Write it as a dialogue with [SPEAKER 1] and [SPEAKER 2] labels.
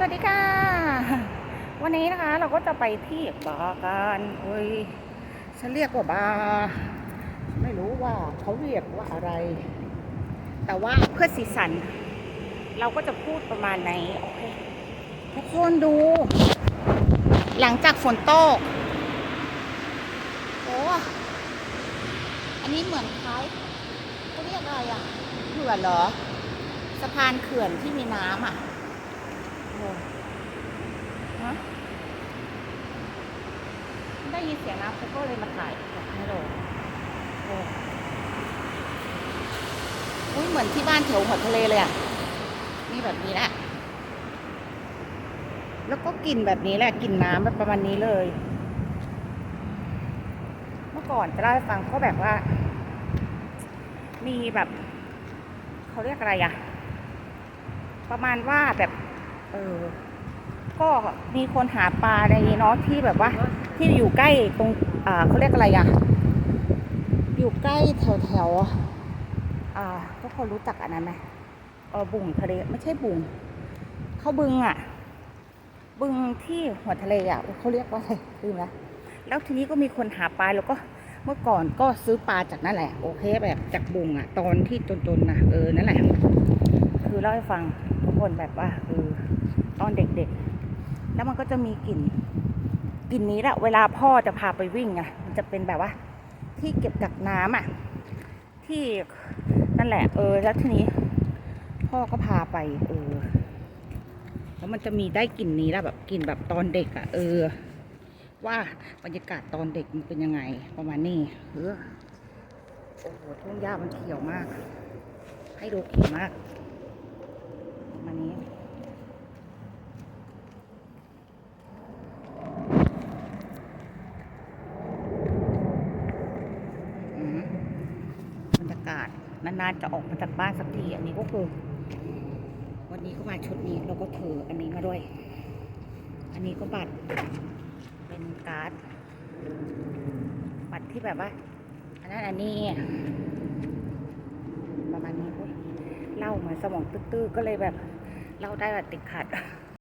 [SPEAKER 1] สวัสดีค่ะ วันนี้นะคะเราก็จะไปที่บาร์กันเฮ้ยฉันเรียกว่าบาร์ไม่รู้ว่าเขาเรียกว่าอะไร แต่ว่าเพื่อสีสัน เราก็จะพูดประมาณไหนโอเคทุกคนดู หลังจากฝนตกโอ้อันนี้เหมือนคล้ายเขาเรียกอะไรอะเขื่อนเหรอ สะพานเขื่อนที่มีน้ำอะ โอ้ฮะได้ยินเสียงน้ำเขาก็เลยมาถ่ายให้เราโอ้อุ้ยเหมือนที่บ้านแถวหัวทะเลเลยอะนี่แบบนี้แหละแล้วก็กลิ่นแบบนี้แหละกลิ่นน้ำแบบประมาณนี้เลย เมื่อก่อนจะเล่าให้ฟังก็แบบว่า มีแบบ เขาเรียกอะไรอะประมาณว่าแบบ เออ ก็มีคนหาปลาในเนาะที่แบบว่า ที่อยู่ใกล้ตรงอ่าเขาเรียกอะไรอะอยู่ใกล้แถวแถวอ่าทุกคนรู้จักอันนั้นไหมเออบุ่งทะเลไม่ใช่บุ่งเขาบึงอะบึงที่หัวทะเลอะเขาเรียกว่าอะไรลืมละแล้วทีนี้ก็มีคนหาปลาแล้วก็เมื่อก่อนก็ซื้อปลาจากนั่นแหละ โอเคแบบจากบุงอะตอนที่จนๆนะเออนั่นแหละ คือเล่าให้ฟังทุกคนแบบว่าเออ ตอนเด็กๆ แล้วมันก็จะมีกลิ่นกลิ่นนี้แหละเวลาพ่อจะพาไปวิ่งไงมันจะเป็นแบบว่า ที่เก็บกักน้ำอะ ที่นั่นแหละ เออ แล้วทีนี้ พ่อก็พาไป เออ แล้วมันจะมีได้กลิ่นนี้แหละแบบกลิ่นแบบตอนเด็กอะ เออ ว่าบรรยากาศตอนเด็กมันเป็นยังไง ประมาณนี้เออโอ้โหทุ่งหญ้ามันเขียวมาก ให้ดูเขียวมาก ประมาณนี้ อืมบรรยากาศ นานๆจะออกมาจากบ้านสักทีอันนี้ก็คือ วันนี้ก็มาชุดนี้เราก็ถืออันนี้มาด้วย อันนี้ก็บัตรเป็นการ์ดบัตรที่แบบว่าอันนั้นอันนี้ประมาณนี้เว้ยเล่าเหมือนสมองตื้อๆก็เลยแบบเล่าได้แบบติดขัด